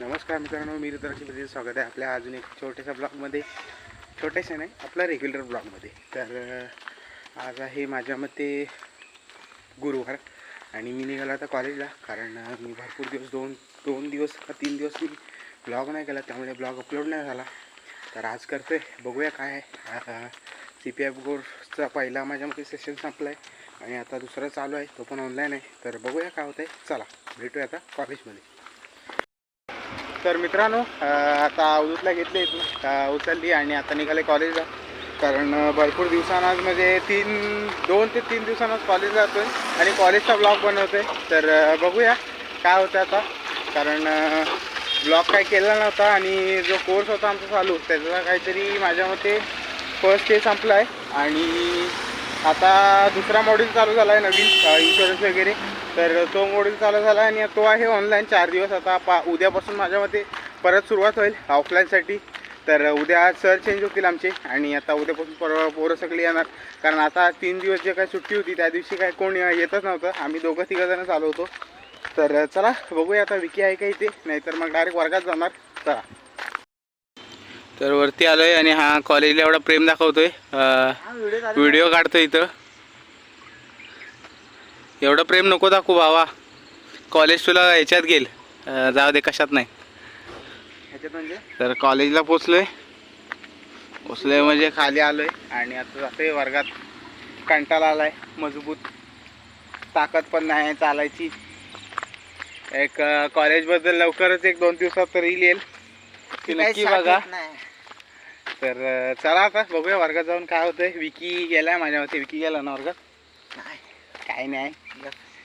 नमस्कार मित्रांनो मी रुद्राक्षी स्वागत आहे. आपल्या अजून एक छोट्याशा ब्लॉगमध्ये छोट्याशा नाही आपला रेग्युलर ब्लॉगमध्ये. तर आज आहे माझ्या मते गुरुवार आणि मी निघाला आता कॉलेजला कारण मी भरपूर दिवस दोन दोन दिवस का तीन दिवस मी ब्लॉग नाही केला त्यामुळे ब्लॉग अपलोड नाही झाला. तर आज करतो आहे बघूया काय आहे. सी पी एफ कोर्सचा पहिला माझ्या मते सेशन संपला आहे आणि आता दुसरा चालू आहे तो पण ऑनलाईन आहे. तर बघूया काय होतं आहे चला भेटूया आता कॉलेजमध्ये तर मित्रांनो आता अवधूतला घेतले इथून उचलली आणि आता निघाले कॉलेजला कारण भरपूर दिवसांनाच म्हणजे तीन दोन ते तीन दिवसांनाच कॉलेज आहे आणि कॉलेजचा ब्लॉग बनवतोय. तर बघूया काय होतं आता. कारण ब्लॉग काय केला नव्हता आणि जो कोर्स होता आमचा चालू त्याचा काहीतरी माझ्या मते फर्स्ट डे संपला आहे आणि आता दुसरा मॉड्यूल चालू झाला आहे नवीन इन्शुरन्स वगैरे. तर तो मॉड्यूल चालू झाला आणि तो आहे ऑनलाईन चार दिवस. आता पा उद्यापासून माझ्या मते परत सुरुवात होईल ऑफलाईनसाठी तर उद्या सर चेंज होतील आमचे आणि आता उद्यापासून पर पोरं सगळी येणार. कारण आता तीन दिवस जे काय सुट्टी होती त्या दिवशी काय कोण येतच नव्हतं. आम्ही दोघं तिघं जण चालू होतो. तर चला बघूया आता विकी आहे का इथे. नाहीतर मग डायरेक्ट वर्गात जाणार. चला. तर वरती आलोय आणि हा कॉलेजला एवढा प्रेम दाखवतोय. व्हिडिओ काढतोय इथं. एवढं प्रेम नको दाखवू भावा. कॉलेज तुला ह्याच्यात गेल जाऊ दे कशात नाही. म्हणजे? तर कॉलेजला पोचलोय. पोचलोय म्हणजे खाली आलोय आणि आता जातोय वर्गात. कंटाळा आलाय मजबूत. ताकद पण नाही चालायची. एक कॉलेजबद्दल लवकरच एक दोन दिवसात रील येईल. ती नक्की बघा. तर चला आता बघूया वर्गात जाऊन काय होतंय. विकी गेलाय माझ्या मते विकी गेला ना वर्गात? काय नाही.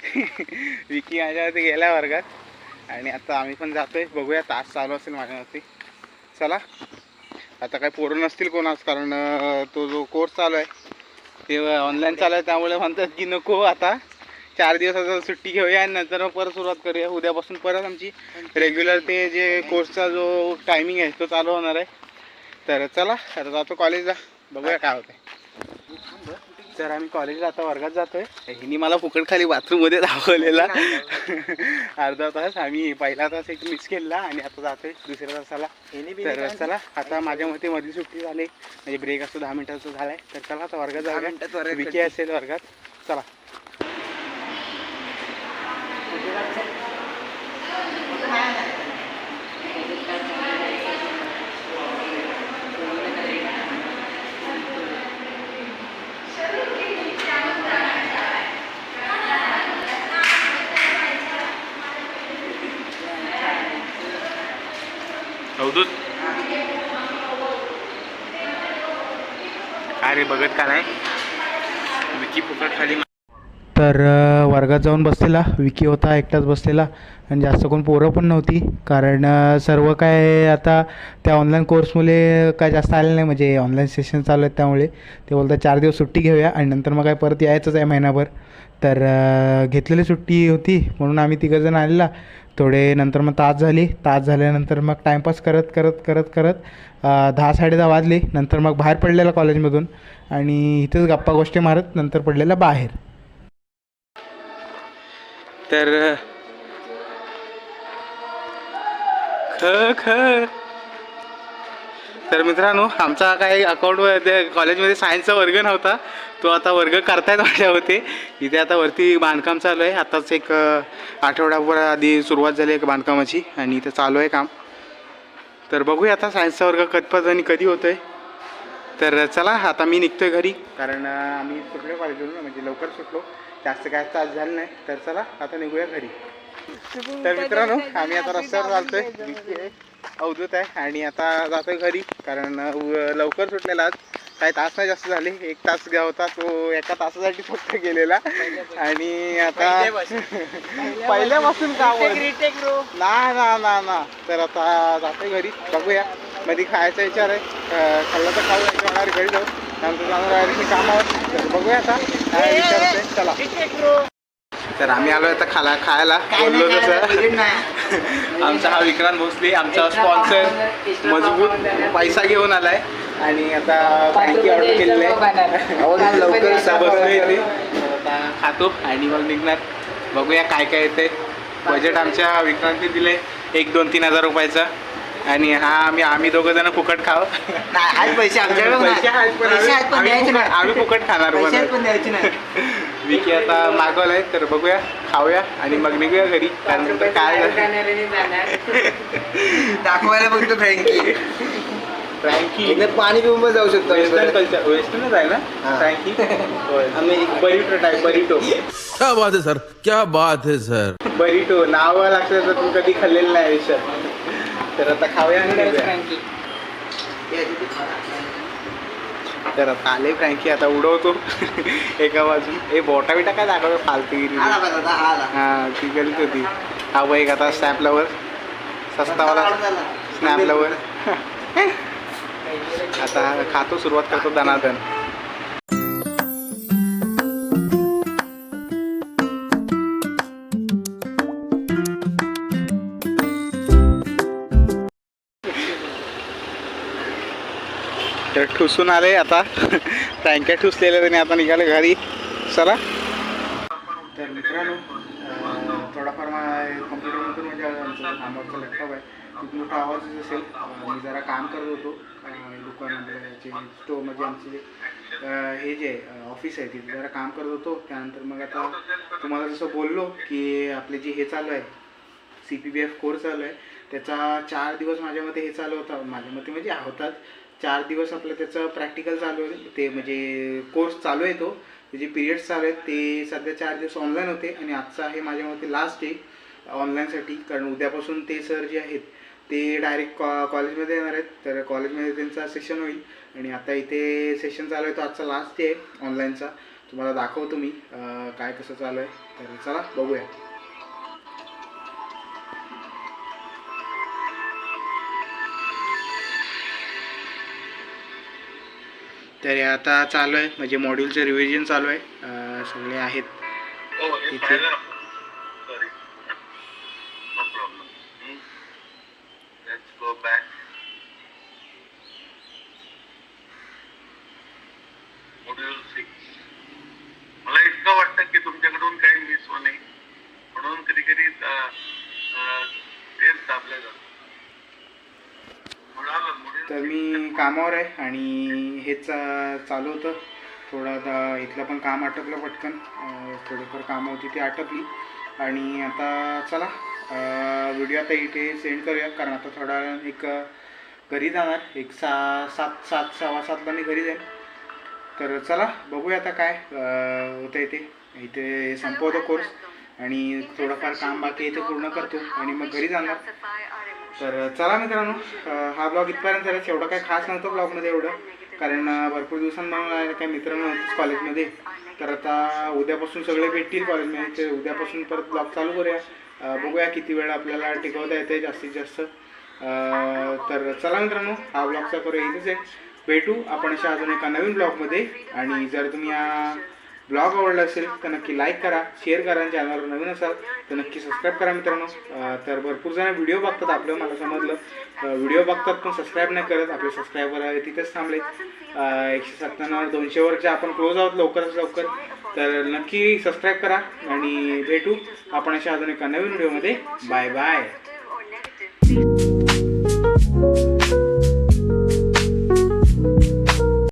विकी माझ्या गेला वर्गात आणि आता आम्ही पण जातोय. बघूया तास चालू असेल माझ्यावरती. चला. आता काय पोरं नसतील कोणाच कारण तो जो कोर्स चालू आहे ते ऑनलाईन चालू आहे. त्यामुळे म्हणतात की नको आता. चार दिवसाचा सुट्टी घेऊया आणि नंतर मग परत सुरुवात करूया. उद्यापासून परत आमची रेग्युलर ते जे कोर्सचा जो टायमिंग आहे तो चालू होणार आहे. तर चला आता जातो कॉलेजला बघूया काय होतंय. तर आम्ही कॉलेजला आता वर्गात जातोय. हिनी मला फुकट खाली बाथरूममध्ये दाखवलेला. अर्धा तास आम्ही पहिला तास एक मिस केला आणि आता जातोय दुसऱ्या तासाला. तर चला आता माझ्या मते मधली सुट्टी झाली. म्हणजे ब्रेक असतो दहा मिनिटाचा झालाय. तर चला आता वर्गात जाऊया. विकी असेल वर्गात. चला अवधूत अरे बघत का नाही? विकी फुकट खाली तर वर्गात जाऊन बसलेला. विकी होता एकटाच बसलेला. आणि जास्त कोण पोरं पण नव्हती. कारण सर्व काय आता त्या ऑनलाईन कोर्समुळे काय जास्त आले नाही. म्हणजे ऑनलाईन सेशन चालू आहेत त्यामुळे. ते बोलतात चार दिवस सुट्टी घेऊया. आणि नंतर मग काय परत यायचंच आहे महिनाभर. तर घेतलेली सुट्टी होती. म्हणून आम्ही तिघंजण आलेला. थोडे नंतर मग तास झाली. तास झाल्यानंतर मग टाईमपास करत करत करत करत दहा साडेदहा वाजले. नंतर मग बाहेर पडलेला कॉलेजमधून आणि इथेच गप्पा गोष्टी मारत नंतर पडलेला बाहेर. तर ख ख तर मित्रांनो आमचा काही अकाउंटमध्ये कॉलेजमध्ये सायन्सचा वर्ग नव्हता. तो आता वर्ग करतायत माझ्या होते इथे आता वरती बांधकाम चालू आहे. आताच एक आठवडाभर आठवड्याभर आधी सुरुवात झाली आहे बांधकामाची आणि इथे चालू आहे काम. तर बघूया आता सायन्सचा वर्ग कधपत आणि कधी होतो आहे तर चला आता मी निघतोय घरी. कारण आम्ही सुटलो कॉलेजवरून म्हणजे लवकर सुटलो. जास्त काय तास झालं नाही. तर चला आता निघूया घरी. तर मित्रांनो आम्ही आता रस्त्यावर चालतोय. आहे. अवधूत आहे आणि आता जातोय घरी कारण लवकर सुटलेला आज. काही तास नाही जास्त झाले एक तास गे होता तो एका तासासाठी फक्त गेलेला. आणि आता पहिल्यापासून. का ना ना ना ना. तर आता जातोय घरी बघूया. मध्ये खायचा विचार आहे. खाल्ला तर खाऊ नाही होणार घरी जाऊ. नंतर जाणार कामावर. बघूया आता. काय विचारते चला. तर आम्ही आलो आता खाला खायला. बोललो तसं आमचा हा विक्रांत भोसले आमचा स्पॉन्सर मजबूत पैसा घेऊन आलाय. आणि आता फ्रँकी ऑर्डर केलेलं आहे. लवकर बसलोय खातो आणि मग निघणार. बघूया काय काय येते बजेट आमच्या विक्रांतने दिले एक दोन तीन हजार रुपयाचा. आणि हा आम्ही आम्ही दोघं जण फुकट खाव नाही पैसे आमच्याकडे पैसे आहेत पण आम्ही फुकट- खाणार. पण द्यायचे नाही. विकी आता मागवलाय तर बघूया खाऊया आणि मग निघूया घरी. त्यानंतर काय झालं? दाखवायला फक्त फ्रँकी. फ्रँकी. पाणी पिऊन जाऊ शकतो वेस्टर्न. कल्चर वेस्टर्नच आहे ना. फ्रँकी. Burrito type burrito. क्या बात है सर क्या बात है सर बरिटो नाव लागतं तर तू कधी खाल्लेलं नाही आयुष्यात. तर आता खाऊया आणि निघूया. तर आता आले फ्रँकी आता उडवतो. एका बाजून. ए बोटा बिटा काय दाखवतो फालतूगिरी बघ आला. हा ती गलीच होती. हा बाईक आता स्नॅप लवर सस्तावाला स्नॅप लवर आता खातो सुरुवात करतो दनादन ठुसून आले आता. फ्रँक्या ठुसलेल्या त्याने आता निघाले घरी. चला. तर मित्रांनो थोडाफार कम्प्युटरमधून म्हणजे आमचं कामावरचा लॅपटॉप आहे खूप मोठा आवाज असेल. मी जरा काम करत होतो दुकानामध्ये स्टोर म्हणजे आमचे हे जे ऑफिस आहे तिथे जरा काम करत होतो. त्यानंतर मग आता तुम्हाला जसं बोललो की आपले जे हे चालू आहे C P B F course चालू आहे त्याचा चार दिवस माझ्या मते हे चालू होता. माझ्या मते म्हणजे होतात चार दिवस आपलं त्याचं प्रॅक्टिकल चालू आहे. ते म्हणजे कोर्स चालू आहे तो. त्याचे पिरियड्स चालू आहेत ते सध्या चार दिवस ऑनलाईन होते आणि आजचा आहे माझ्या मते लास्ट डे ऑनलाईनसाठी कारण उद्यापासून ते सर जे आहेत ते डायरेक्ट कॉ कॉलेजमध्ये येणार आहेत. तर कॉलेजमध्ये त्यांचा सेशन होईल. आणि आता इथे सेशन चालू आहे तो आजचा लास्ट डे आहे ऑनलाईनचा तुम्हाला दाखवतो मी काय कसं चालू आहे. तर चला बघूया. तर हे आता चालू आहे. म्हणजे मॉड्यूलचं रिव्हिजन चालू आहे. सगळे आहेत. इथे. Module six. मला इतकं वाटतं की तुमच्याकडून काही मिस होणे म्हणून कधी कधी तेच दाबलं जातं. म्हणाला module तर मी कामावर आहे आणि हेच अं, चालू होतं. थोडं आता इथलं पण काम आटपलं पटकन. थोडीफार कामं होती ती आटपली आणि आता चला व्हिडिओ आता इथे सेंड करूया. कारण आता थोडा एक घरी जाणार. एक सा सात सात सव्वा सातला मी घरी जाईन. तर चला बघूया आता काय होतं इथे इथे संपवतो कोर्स आणि थोडंफार काम बाकी ते पूर्ण करतो. आणि मग घरी जाणार. तर चला मित्रांनो हा ब्लॉग इथपर्यंत झाला. एवढं काही खास नव्हतं ब्लॉगमध्ये एवढं कारण भरपूर दिवसांना काही मित्र नव्हतेच कॉलेजमध्ये. तर आता उद्यापासून सगळे भेटतील कॉलेजमध्ये ते उद्यापासून परत ब्लॉग चालू करूया. बघूया किती वेळ आपल्याला टिकवता येते जास्तीत जास्त. तर चला मित्रांनो हा ब्लॉगचा करूया इथेच आहे. भेटू आपण अशा अजून एका नवीन ब्लॉगमध्ये. आणि जर तुम्ही या ब्लॉग आवडला असेल तर नक्की लाईक करा शेअर करा चॅनलवर नवीन असाल तर नक्की सबस्क्राईब करा मित्रांनो. तर भरपूर जण व्हिडिओ बघतात आपलं मला समजलं. व्हिडिओ बघतात पण सबस्क्राईब नाही करत आपले सबस्क्रायबर तिथेच थांबले. एकशे सत्त्याण्णव दोनशेवरचे आपण क्लोज आहोत लवकरच लवकर. तर नक्की सबस्क्राईब करा आणि भेटू. आपण अशा अजून एका नवीन व्हिडिओमध्ये बाय बाय